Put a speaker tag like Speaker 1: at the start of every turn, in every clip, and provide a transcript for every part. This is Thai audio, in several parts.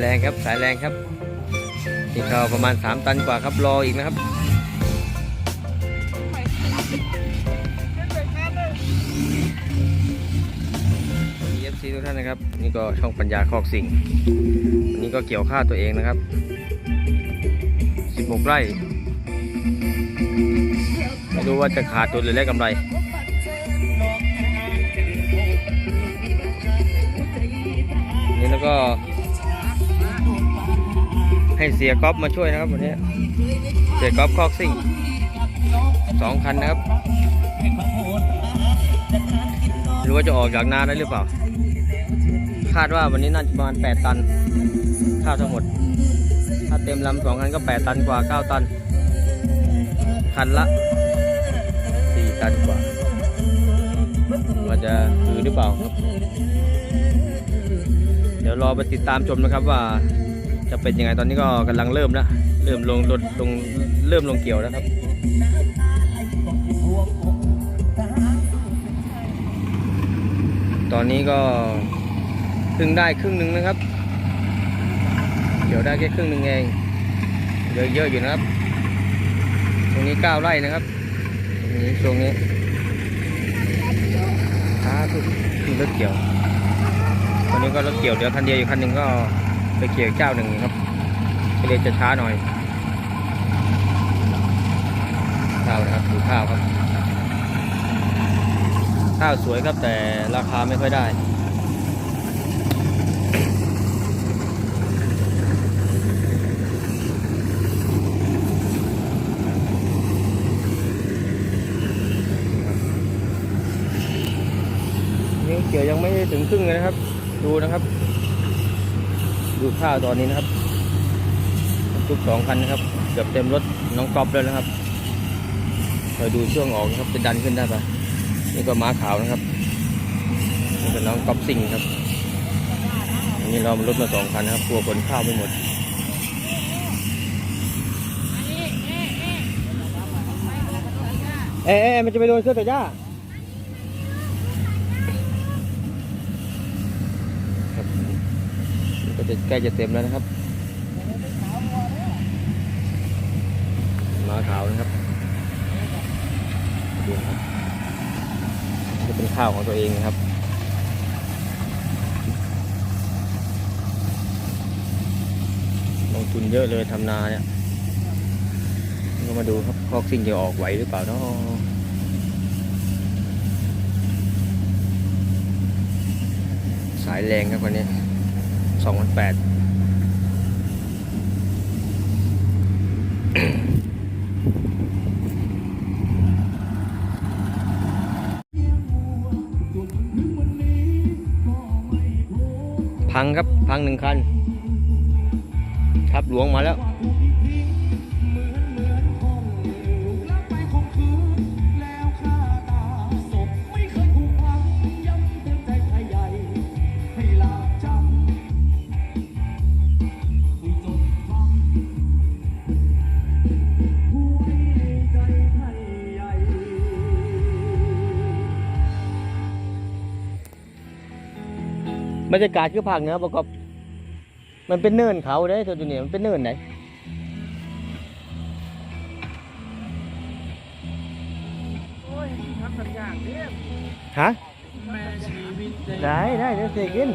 Speaker 1: แรงครับสายแรงครับนี่ก็ประมาณ 3 ตันกว่าครับรออีกนะครับเอฟซีทุกท่านนะครับ นี่ก็ช่องปัญญาคอกสิ่งวันนี้ก็เกี่ยวข้าวตัวเองนะครับ 16 ไร่ไม่รู้ว่าจะขาดทุนหรือได้กำไรนี่แล้วก็ ให้เสียก๊อฟมาช่วยนะครับวันนี้ เสียก๊อฟคอกซิ่งสองคันนะครับไม่รู้ว่าจะออกจากนาได้หรือเปล่า คาดว่าวันนี้น่าจะประมาณ 8 ตัน ข้าวทั้งหมด ถ้าเต็มลำสองคันก็ 8 ตันกว่า 9 ตัน คันละ 4 ตันกว่าว่าจะคือหรือเปล่า เดี๋ยวรอไปติดตามชมนะครับว่า จะเป็นยังไงตอนนี้ก็กำลังเริ่มแล้วเริ่มลงรถลงเริ่มลงเกี่ยวแล้วครับตอนนี้ก็เพิ่งได้ครึ่งหนึ่งนะครับเกี่ยวได้แค่ครึ่งหนึ่งเองเยอะเยอะอยู่นะครับ ตรงนี้เก้าไร่นะครับ ตรงนี้ช่วงนี้ช้าทุกที่รถเกี่ยว ตอนนี้ก็รถเกี่ยวเดี๋ยวคันเดียวอยู่คันหนึ่งก็ ไปเกี่ยวเจ้าหนึ่งครับก็เลยจะช้าหน่อย ข้าวนะครับดูข้าวครับ ข้าวสวยครับแต่ราคาไม่ค่อยได้นี่เกี่ยวยังไม่ถึงครึ่งเลยนะครับ ดูนะครับ ดูข้าวตอนนี้นะครับทุกสองคันนะครับเกือบเต็มรถน้องกอบแล้วนะครับคอยดูช่วงออกนะครับจะดันขึ้นได้ปะนี่ก็ม้าขาวนะครับนี่เป็นน้องกอบซิงครับอันนี้เรามารถมาสองคันนะครับกลัวคนข้าวไม่หมดเอ๊เอ๊ะมันจะไปโดนเสื้อแต่ย่า ครับนี่ ก็จะใกล้จะเต็มแล้วนะครับมาขาวนะครับดูครับจะเป็นข้าวของตัวเองนะครับลงทุนเยอะเลยทำนาเนี่ยก็มาดูครับคอกซิ่งจะออกไหวหรือเปล่าเนาะสายแรงครับวันนี้ 2008พังครับ พังหนึ่งคัน ทับหลวงมาแล้ว บรรยากาศคือภาคเหนือประกอบมันเป็นเนินเขาได้ตัวนี้มันเป็นเนินไหนฮะได้ได้เดี๋ยวเสกกิน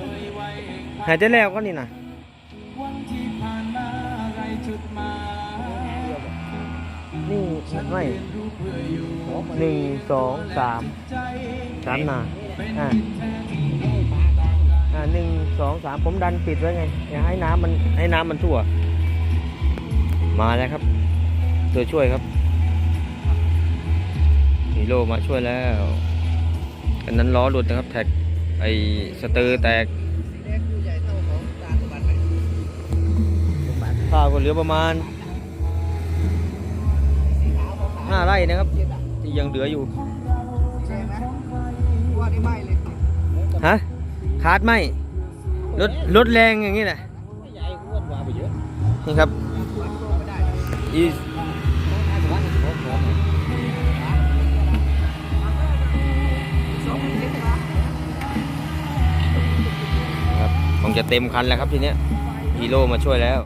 Speaker 1: หายใจแล้วก็นี่นะนี่ไม่หนึ่งสองสามสามนาอ่า อ่าหนึ่งสองสามผมดันปิดไว้ไงอย่าให้น้ำมันให้น้ำมันทั่ว มาแล้วครับ ตัวช่วยครับฮีโร่มาช่วยแล้วอันนั้นล้อหลุดนะครับแท็กไอสเตอร์แตกข้าวก็เหลือประมาณห้าไร่นะครับที่ยังเหลืออยู่ฮะ คาดไหมรถรถแรงอย่างนี้แหละนี่ครับอีครับคงจะเต็มคันแล้วครับทีเนี้ยฮีโร่มาช่วยแล้ว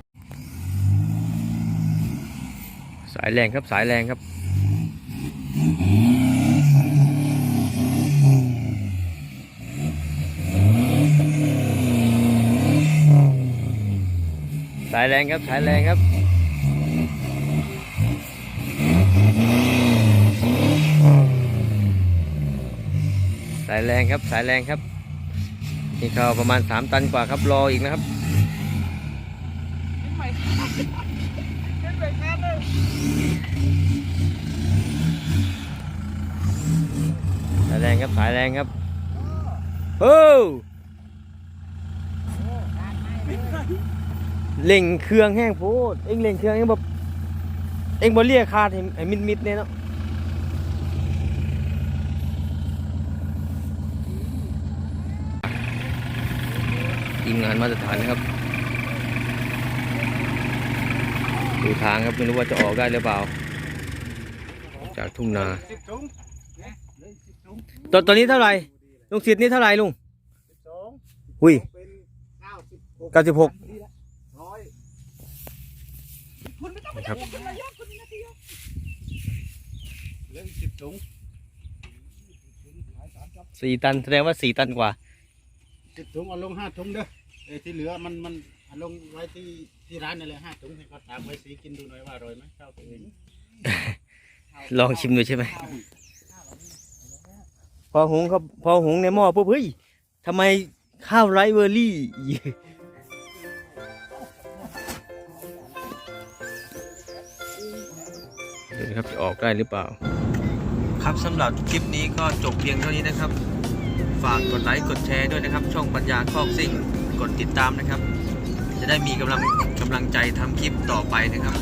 Speaker 1: สายแรงครับสายแรงครับ สาย แรงครับสายแรงครับสายแรงครับสายแรงครับนี่เขาประมาณ 3 ตันกว่าครับรออีกนะครับสายแรงครับสายแรงครับโอ้ เล่งเครื่องแห้งโพดเอ็งเล่งเครื่องเอ็งแบบเอ็งบ่เรียกคาดให้ให้มิดมิดๆเนี่ยเนาะทีมงานมาตรฐานนะครับดูทางครับไม่รู้ว่าจะออกได้หรือเปล่า จากทุ่งนา
Speaker 2: สิบถุงเลยสิบถุง
Speaker 1: ตอนตอนนี้เท่าไหร่ลุงสิทธิ์นี่เท่าไหร่ลุง
Speaker 2: สิบสอง
Speaker 1: หุย
Speaker 2: เป็นเก้าสิบหก
Speaker 1: เก้าสิบหก
Speaker 2: ร้อย
Speaker 1: นะ ครับ
Speaker 2: เหลืออีกสิบถุง
Speaker 1: สี่ตันแสดงว่าสี่ตันกว่า
Speaker 2: สิบถุงเอาลงห้าถุงเด้อเอ้ยที่เหลือมันมันเอาลงไว้ที่ที่ร้านนั่นแหละห้าถุงให้เขาตากไว้สีกินดูหน่อยว่าอร่อยไหมข้าวตัวเอง
Speaker 1: ลองชิมดูใช่ไหมพอหุงครับพอหุงในหม้อปุ๊บเฮ้ยทำไมข้าวไรเวอร์รี่ นะครับจะออกได้หรือเปล่า ครับสำหรับคลิปนี้ก็จบเพียงเท่านี้นะครับ ฝากกดไลค์กดแชร์ด้วยนะครับ ช่องปัญญาคอกซิ่งกดติดตามนะครับ จะได้มีกำลังกำลังใจทำคลิปต่อไปนะครับ